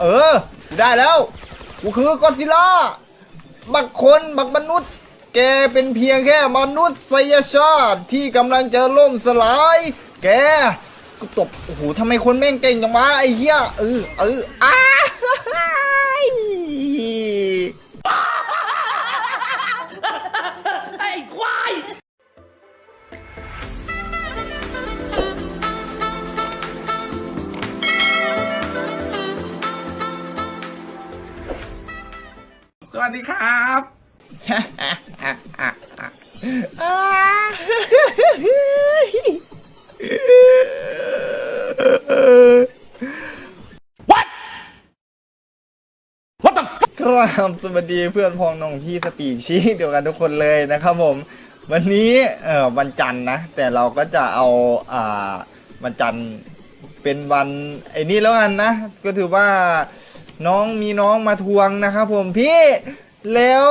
เออกูได้แล้ว กูคือกอซิล่าบักคนบักมนุษย์ แกเป็นเพียงแค่มนุษยชาติที่กำลังจะล่มสลาย แกกูตบโอ้โหทำไมคนแม่งเก่งจังวะไอ้เหี้ยเออเอออ้า วัสดีครับ What What the fuck ครับสวัสดีเพื่อนพ้องน้องพี่สปีกชีเดียวกันทุกคนเลยนะครับผม วันนี้เอ่อวันจันทร์นะ แต่เราก็จะเอาอ่าวันจันทร์เป็นวันไอ้นี่แล้วกันนะ ก็ถือว่า น้องมีน้องมาทวงนะครับผมพี่แล้ว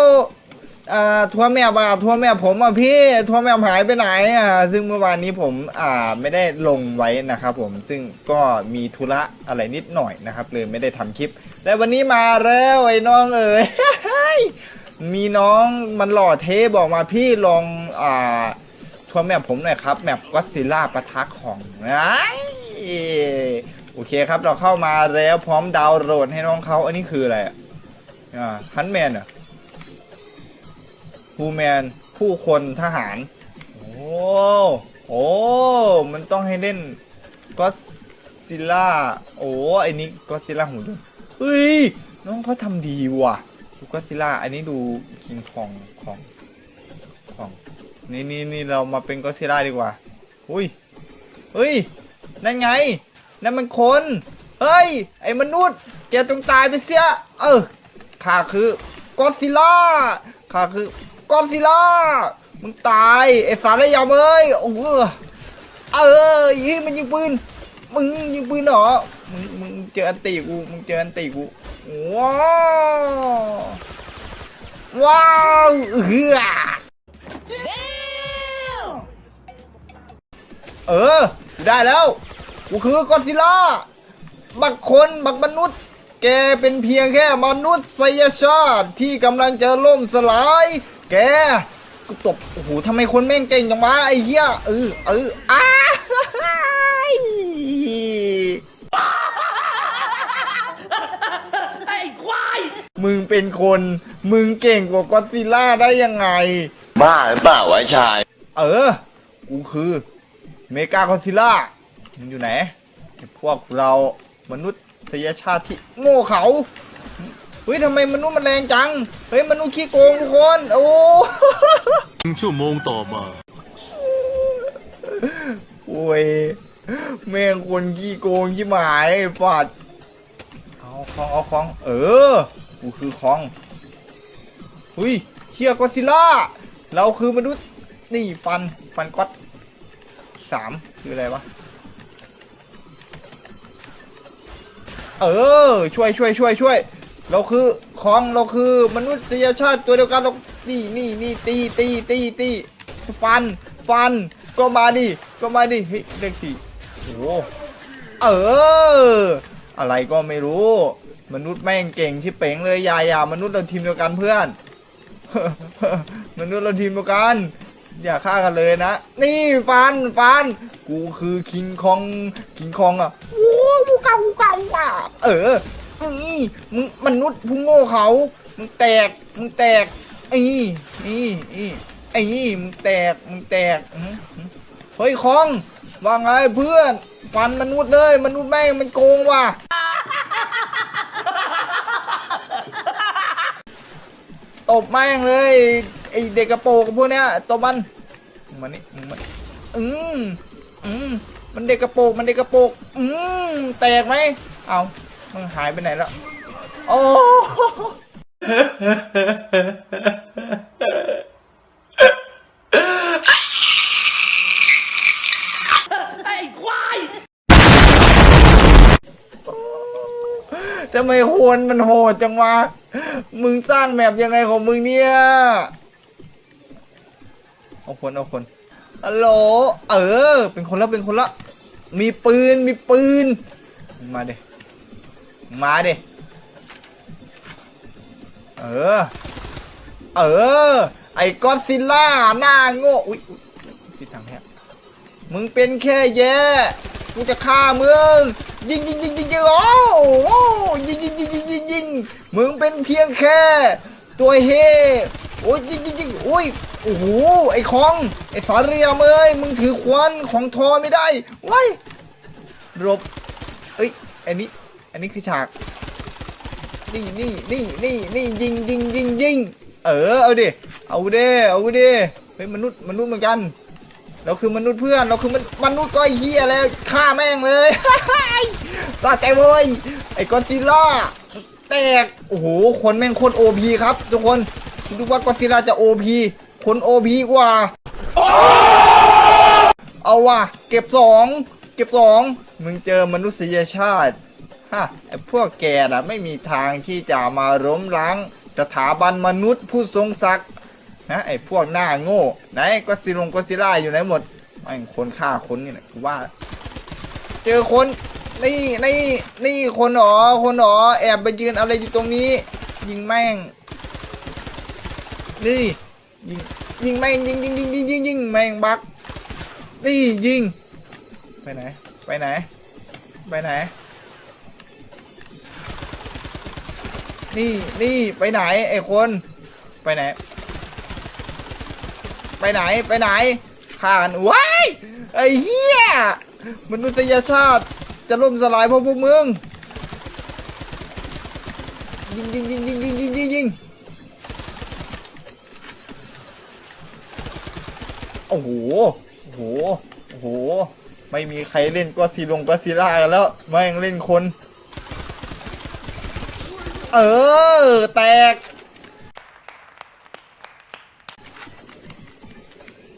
อ่าทัวร์แม่บาทัวร์แม่ผมอะพี่ทัวร์แม่หายไปไหนอะซึ่งเมื่อวานนี้ผมอ่าไม่ได้ลงไว้นะครับผมซึ่งก็มีธุระอะไรนิดหน่อยนะครับเลยไม่ได้ทำคลิป แต่วันนี้มาแล้วไอ้น้องเอ๋ยมีน้องมันหล่อเทบอกมาพี่ลองอ่าทัวร์แมปผมหน่อยครับแมปก็ซิล่าปะทะของไอ โอเคครับเราเข้ามาแล้วพร้อมดาวน์โหลดให้น้องเขาอันนี้คืออะไรอะฮันแมนอะฮูแมนผู้คนทหาร โอ้โอ้มันต้องให้เล่นก็ซิล่าโอ้ไอ้นี้ก็ซิล่าหูดูเฮ้ยน้องเขาทำดีว่ะดูก็ซิล่าอันนี้ดูคิงคองของของนี่นี่นี่เรามาเป็นก็ซิล่าดีกว่าอุ้ยเฮ้ยนั่นไง นั่นมันคน เฮ้ย ไอ้มนุษย์แกต้องตายไปเสีย เออข้าคือก็ซิล่าข้าคือก็ซิล่ามึงตายไอ้สารยำเอ้ยโอ้โหเออยิงมันยิงปืน มึงยิงปืนเหรอ มึงมึงเจออันตีกู มึงเจออันตีกูว้าวว้าวเฮือเออได้แล้ว กูคือกอดซิลล่าบักคนบักมนุษย์ แกเป็นเพียงแค่มนุษยชาติที่กำลังจะล่มสลาย แกกูตบโอ้โหทำไมคนแม่งเก่งจังวะไอ้เหี้ยเออเอออ้าไอ้ควายมึงเป็นคน มึงเก่งกว่ากอดซิลล่าได้ยังไง บ้าหรือเปล่าวะชาย เออ กูคือ เมกากอดซิลล่า มันอยู่ไหนไอ้พวกเรามนุษยชาติที่โง่เขาเฮ้ยทำไมมนุษย์มันแรงจังเฮ้ยมนุษย์ขี้โกงทุกคนโอ้หนึ่งชั่วโมงต่อมา โอ้ยแม่งคนขี้โกงขี้หมายไอ้ปัดเอาของเอาของ เออกูคือของหุยเฮียกอดซิลล่า เราคือมนุษย์นี่ฟันฟันก๊อตสามคืออะไรวะ เออ ช่วยช่วยช่วยช่วย เราคือของเราคือมนุษยชาติตัวเดียวกันเรานี่นี่นี่ตีตีตีตีฟันฟันก็มาดิก็มาดิเฮ้ยเลขสี่โอ้เออ อะไรก็ไม่รู้ มนุษย์แม่งเก่งชิเป๋งเลยยายามนุษย์เราทีมเดียวกันเพื่อนมนุษย์เราทีมเดียวกัน อย่าฆ่ากันเลยนะ นี่ฟันฟัน กูคือคิงคองคิงคองอะโอ้กูเก่ากูเก่าอะเออนี่มึงมนุษย์ผู้โง่เขา มึงแตก มึงแตกไอ้นี่นี่นี่ไอ้นี่มึงแตก มึงแตกอื้อหือเฮ้ยคอง ว่าไงเพื่อนฟันมนุษย์เลย มนุษย์แม่งมันโกงว่ะตบแม่งเลย ไอเด็กกระโปรงพวกเนี้ยตบมันมึงมันนี่มึงมันอืมอืมมันเด็กกระโปรงมันเด็กกระโปรงอืมแตกไหมเอามันหายไปไหนแล้วโอ้ไอ้ควายทำไมคนมันโหดจังวะ มึงสร้างแมปยังไงของมึงเนี่ย เอาคนเอาคนฮัลโหลเออ เป็นคนละเป็นคนละ มีปืนมีปืน มาเดมาเดเออ เออ ไอ้ก็อดซิลล่าหน้าโง่อุ้ยที่ทางแฮะมึงเป็นแค่แย่กูจะฆ่ามึงยิงยิงยิงยิงยิงโอ้โหยิงยิงยิงยิงยิงยิงมึงเป็นเพียงแค่ ตัวเฮ โอ้ยยิงยิงยิงอุ้ยโอ้โหไอ้ของไอ้สารเรียมเอ้ยมึงถือควันของทอไม่ได้ว้ายหลบเอ้ยอันนี้อันนี้คือฉากนี่นี่นี่นี่นี่ยิงยิงยิงยิงเออเอาดิเอาดิเอาดิเฮ้ยมนุษย์มนุษย์เหมือนกันเราคือมนุษย์เพื่อนเราคือมันมนุษย์ก็ไอ้เหี้ยแล้วฆ่าแม่งเลยสะใจเว้ยไอ้กอดซิลล่าแตกโอ้โหคนแม่งโคตรโอพีครับทุกคน ดูว่ากอซิล่าจะโอพีคนโอพีกว่า เอาว่ะ เก็บสองเก็บสองมึงเจอมนุษยชาติฮะไอพวกแกน่ะไม่มีทางที่จะมาล้มล้างสถาบันมนุษย์ผู้ทรงศักดิ์นะไอพวกหน้าโง่ ไหนก็ซิลงก็ซิล่าอยู่ไหนหมดไอคนฆ่าคนนี่นะกูว่า เจอคนนี่นี่นี่คนหรอคนหรอแอบไปยืนอะไรอยู่ตรงนี้ ยิงแม่ง นี่ยิงยิงแม่งยิงยิงยิงยิงยิงยิงแม่งบักนี่ยิงไปไหนไปไหนไปไหนนี่นี่ไปไหนไอ้คนไปไหน ไปไหนไปไหนข่านว้ายไอ้เหี้ยมนุษยชาติจะล่มสลายเพราะพวกมึงยิงยิงยิงยิงยิงยิงยิงยิง โอ้โห โอ้โห โอ้โห ไม่มีใครเล่นก็ซีลงก็ซีล่ากันแล้ว แม่งเล่นคน เออ แตก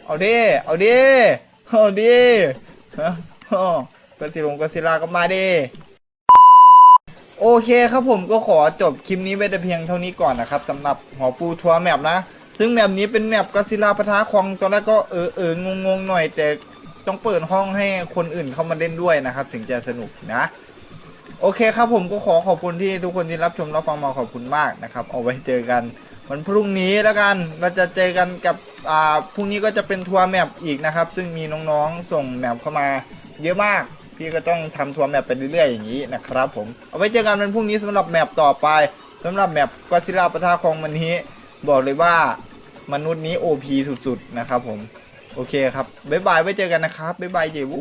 เอาดิ เอาดิ เอาดิฮะอ้อก็ซีลงก็ซีล่าก็มาดิโอเคครับผมก็ขอจบคลิปนี้ไว้แต่เพียงเท่านี้ก่อนนะครับสำหรับหอปูทัวร์แมปนะ ซึ่งแมปนี้เป็นแมปก็ซิลาปะทะคองตอนแรกก็เออเอองงงหน่อย แต่ต้องเปิดห้องให้คนอื่นเข้ามาเล่นด้วยนะครับ ถึงจะสนุกนะ โอเคครับผมก็ขอขอบคุณที่ทุกคนที่รับชมรับฟังมาขอบคุณมากนะครับ เอาไว้เจอกันวันพรุ่งนี้แล้วกันเราจะเจอกันกับอ่าพรุ่งนี้ก็จะเป็นทัวร์แมปอีกนะครับ ซึ่งมีน้องๆส่งแมปเข้ามาเยอะมาก พี่ก็ต้องทำทัวร์แมปไปเรื่อยๆอย่างนี้นะครับ ผมเอาไว้เจอกันวันพรุ่งนี้สำหรับแมปต่อไปสำหรับแมปก็ซิลาปะทะคองวันนี้ บอกเลยว่ามนุษย์นี้ OP สุดๆ นะครับผม โอเคครับ บ๊ายบาย ไว้เจอกันนะครับ บ๊ายบายเจวู